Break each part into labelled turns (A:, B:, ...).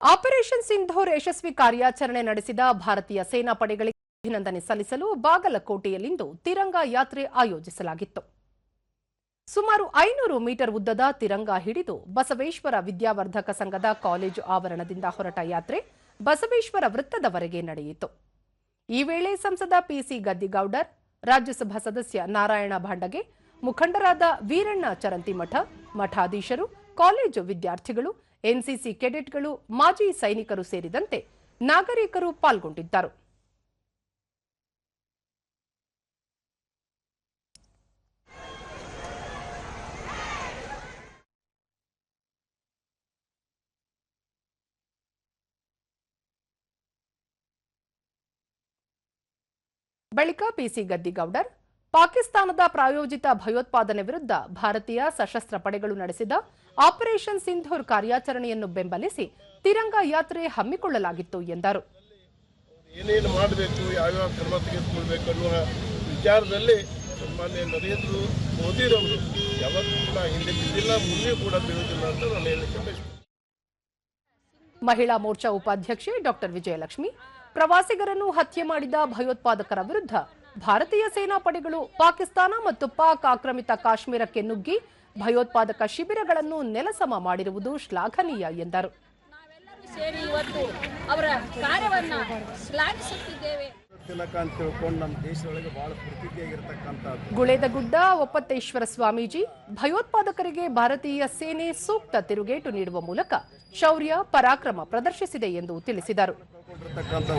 A: Operation Sindoor ಯಶಸ್ವಿ ಕಾರ್ಯಾಚರಣೆ ನಡೆಸಿದ ಭಾರತೀಯ ಸೇನಾಪಡೆಗಳಿಗೆ ಅಭಿನಂದನೆ ಸಲ್ಲಿಸಲು ಬಾಗಲಕೋಟೆಯಲ್ಲಿಂದು ತಿರಂಗ ಯಾತ್ರೆ ಆಯೋಜಿಸಲಾಗಿತ್ತು. ಸುಮಾರು ಐನೂರು ಮೀಟರ್ ಉದ್ದದ ತಿರಂಗ ಹಿಡಿದು ಬಸವೇಶ್ವರ ವಿದ್ಯಾವರ್ಧಕ ಸಂಘದ ಕಾಲೇಜು ಆವರಣದಿಂದ ಹೊರಟ ಯಾತ್ರೆ ಬಸವೇಶ್ವರ ವೃತ್ತದವರೆಗೆ ನಡೆಯಿತು. ಈ ವೇಳೆ ಸಂಸದ ಪಿಸಿ ಗದ್ದಿಗೌಡರ್, ರಾಜ್ಯಸಭಾ ಸದಸ್ಯ ನಾರಾಯಣ ಭಾಂಡಗೆ, ಮುಖಂಡರಾದ ವೀರಣ್ಣ ಚರಂತಿಮಠ, ಮಠಾಧೀಶರು, ಕಾಲೇಜು ವಿದ್ಯಾರ್ಥಿಗಳು ಎನ್ಸಿಸಿ ಕೆಡೆಟ್ಗಳು ಮಾಜಿ ಸೈನಿಕರು ಸೇರಿದಂತೆ ನಾಗರಿಕರು ಪಾಲ್ಗೊಂಡಿದ್ದರು. ಬಳಿಕ ಪಿಸಿ ಗದ್ದಿಗೌಡರ್ ಪಾಕಿಸ್ತಾನದ ಪ್ರಾಯೋಜಿತ ಭಯೋತ್ಪಾದನೆ ವಿರುದ್ಧ ಭಾರತೀಯ ಸಶಸ್ತ್ರ ಪಡೆಗಳು ನಡೆಸಿದ ಆಪರೇಷನ್ ಸಿಂಧೂರ್ ಕಾರ್ಯಾಚರಣೆಯನ್ನು ಬೆಂಬಲಿಸಿ ತಿರಂಗ ಯಾತ್ರೆ ಹಮ್ಮಿಕೊಳ್ಳಲಾಗಿತ್ತು ಎಂದರು.
B: ಏನೇನು ಮಾಡಬೇಕು ಯಾವ್ಯಾವ ಕ್ರಮ ತೆಗೆದುಕೊಳ್ಬೇಕು ಅನ್ನುವ ವಿಚಾರದಲ್ಲಿ ಸನ್ಮಾನ್ಯ ನರೇಂದ್ರ ಮೋದಿರವರು ಯಾವತ್ತೂ ಕೂಡ ಹಿಂದೆ ಬಿದ್ದಿಲ್ಲ ಮುಂದೆ ಕೂಡ ಬೀಳುವುದಿಲ್ಲ ಅಂತ ನಾನು ಹೇಳಲಿಕ್ಕೆ
A: ಮಹಿಳಾ ಮೋರ್ಚಾ ಉಪಾಧ್ಯಕ್ಷೆ ಡಾಕ್ಟರ್ ವಿಜಯಲಕ್ಷ್ಮಿ ಪ್ರವಾಸಿಗರನ್ನು ಹತ್ಯೆ ಮಾಡಿದ ಭಯೋತ್ಪಾದಕರ ವಿರುದ್ಧ ಭಾರತೀಯ ಸೇನಾ ಪಡೆಗಳು ಪಾಕಿಸ್ತಾನ ಮತ್ತು ಪಾಕ್ ಆಕ್ರಮಿತ ಕಾಶ್ಮೀರಕ್ಕೆ ನುಗ್ಗಿ ಭಯೋತ್ಪಾದಕ ಶಿಬಿರಗಳನ್ನು ನೆಲಸಮ ಮಾಡಿರುವುದು ಶ್ಲಾಘನೀಯ ಎಂದರು.
C: ನಾವೆಲ್ಲರೂ ಸೇರಿ ಇವತ್ತು ಅವರ ಕಾರ್ಯವನ್ನ ಶ್ಲಾಘಿಸುತ್ತಿದ್ದೇವೆ.
B: ತಿಲಕ ಅಂತ ತಿಳ್ಕೊಂಡು ನಮ್ಮ ದೇಶದೊಳಗೆ ಬಹಳ ಪ್ರಸಿದ್ಧಿಯಾಗಿರ್ತಕ್ಕಂಥದ್ದು.
A: ಗುಳೇದಗುಡ್ಡ ಒಪ್ಪತ್ತೇಶ್ವರ ಸ್ವಾಮೀಜಿ ಭಯೋತ್ಪಾದಕರಿಗೆ ಭಾರತೀಯ ಸೇನೆ ಸೂಕ್ತ ತಿರುಗೇಟು ನೀಡುವ ಮೂಲಕ ಶೌರ್ಯ ಪರಾಕ್ರಮ ಪ್ರದರ್ಶಿಸಿದೆ ಎಂದು ತಿಳಿಸಿದರು.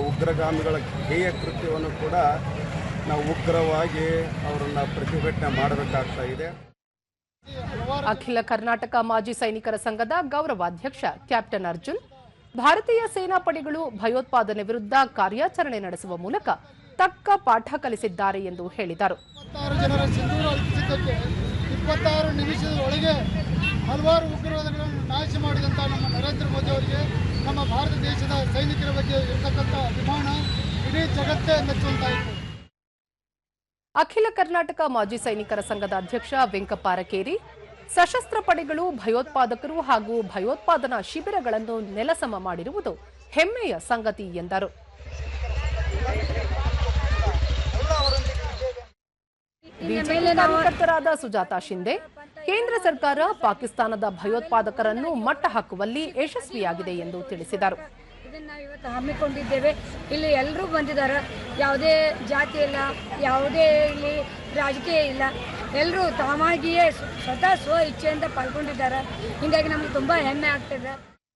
B: ಉಗ್ರಗಾಮಿಗಳ ಹೇಯ ಕೃತ್ಯವನ್ನು ಕೂಡ ನಾವು ಉಗ್ರವಾಗಿ ಅವರನ್ನ ಪ್ರತಿಭಟನೆ ಮಾಡಬೇಕಾಗ್ತಾ ಇದೆ.
A: ಅಖಿಲ ಕರ್ನಾಟಕ ಮಾಜಿ ಸೈನಿಕರ ಸಂಘದ ಗೌರವಾಧ್ಯಕ್ಷ ಕ್ಯಾಪ್ಟನ್ ಅರ್ಜುನ್ ಭಾರತೀಯ ಸೇನಾಪಡೆಗಳು ಭಯೋತ್ಪಾದನೆ ವಿರುದ್ಧ ಕಾರ್ಯಾಚರಣೆ ನಡೆಸುವ ಮೂಲಕ ತಕ್ಕ ಪಾಠ ಕಲಿಸಿದ್ದಾರೆ ಎಂದು ಹೇಳಿದರು.
D: ಇಪ್ಪತ್ತಾರು ಇಪ್ಪತ್ತಾರು ಹಲವಾರು ಉಗ್ರವಾದಗಳನ್ನು ನಾಶ ಮಾಡಿದಂಥ ನಮ್ಮ ನರೇಂದ್ರ ಮೋದಿ ಅವರಿಗೆ ನಮ್ಮ ಭಾರತ ದೇಶದ ಸೈನಿಕರ ಬಗ್ಗೆ ಇರತಕ್ಕಂಥ ಅಭಿಮಾನ ಇಡೀ ಜಗತ್ತೇ ಮೆಚ್ಚುವಂತಾಯಿತು.
A: ಅಖಿಲ ಕರ್ನಾಟಕ ಮಾಜಿ ಸೈನಿಕರ ಸಂಘದ ಅಧ್ಯಕ್ಷ ವೆಂಕಪ್ಪ ಅರಕೇರಿ ಸಶಸ್ತ್ರ ಪಡೆಗಳು ಭಯೋತ್ಪಾದಕರು ಹಾಗೂ ಭಯೋತ್ಪಾದನಾ ಶಿಬಿರಗಳನ್ನು ನೆಲಸಮ ಮಾಡಿರುವುದು ಹೆಮ್ಮೆಯ ಸಂಗತಿ ಎಂದರು. ಬಿಜೆಪಿ ಕಾರ್ಯಕರ್ತರಾದ ಸುಜಾತಾ ಶಿಂದೆ ಕೇಂದ್ರ ಸರ್ಕಾರ ಪಾಕಿಸ್ತಾನದ ಭಯೋತ್ಪಾದಕರನ್ನು ಮಟ್ಟ ಹಾಕುವಲ್ಲಿ ಯಶಸ್ವಿಯಾಗಿದೆ ಎಂದು ತಿಳಿಸಿದರು.
C: ನಾವು ಇವತ್ತು ಹಮ್ಮಿಕೊಂಡಿದ್ದೇವೆ. ಇಲ್ಲಿ ಎಲ್ಲರೂ ಬಂದಿದ್ದಾರೆ ಯಾವುದೇ ಜಾತಿ ಇಲ್ಲ, ಯಾವುದೇ ಇಲ್ಲಿ ರಾಜಕೀಯ ಇಲ್ಲ. ಎಲ್ಲರೂ ತಾವಾಗಿಯೇ ಸ್ವತಃ ಸ್ವ ಇಚ್ಛೆಯಿಂದ ಪಾಲ್ಗೊಂಡಿದ್ದಾರೆ. ಹೀಗಾಗಿ ನಮ್ಗೆ ತುಂಬ ಹೆಮ್ಮೆ ಆಗ್ತಿದೆ.